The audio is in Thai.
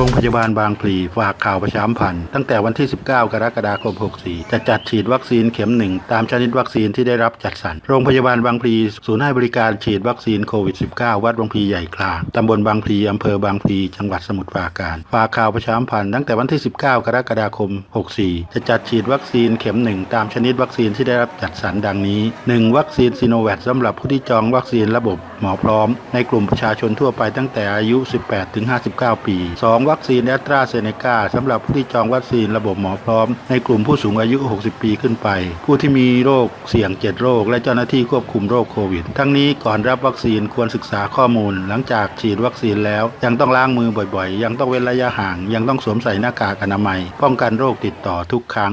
รงพยาบาลบางพลีฝากข่าวประชาสัมพันธ์ตั้งแต่วันที่ 19 กรกฎาคม 64 จะจัดฉีดวัคซีนเข็มหนึ่งตามชนิดวัคซีนที่ได้รับจัดสรร โรงพยาบาลบางพลีศูนย์ให้บริการฉีดวัคซีนโควิด -19 วัดบางพลีใหญ่คลางตำบลบางพลีอำเภอบางพลีจังหวัดสมุทรปราการ ฝากข่าวประชาสัมพันธ์ตั้งแต่วันที่ 19 กรกฎาคม 64 จะจัดฉีดวัคซีนเข็มหนึ่งตามชนิดวัคซีนที่ได้รับจัดสรรดังนี้ 1. วัคซีนซีโนแวคสำหรับผู้ที่จองวัคซีนระบบหมอพร้อม ในกลุ่มประชาชนทั่วไปตั้งแต่อายุ 18-59 ปี 2. วัคซีนแอสตราเซเนกาสำหรับผู้ที่จองวัคซีนระบบหมอพร้อม ในกลุ่มผู้สูงอายุ 60 ปีขึ้นไป ผู้ที่มีโรคเสี่ยง 7 โรค และเจ้าหน้าที่ควบคุมโรคโควิด ทั้งนี้ก่อนรับวัคซีนควรศึกษาข้อมูล หลังจากฉีดวัคซีนแล้ว ยังต้องล้างมือบ่อยๆ ยังต้องเว้นระยะห่าง ยังต้องสวมใส่หน้ากากอนามัย ป้องกันโรคติดต่อทุกครั้ง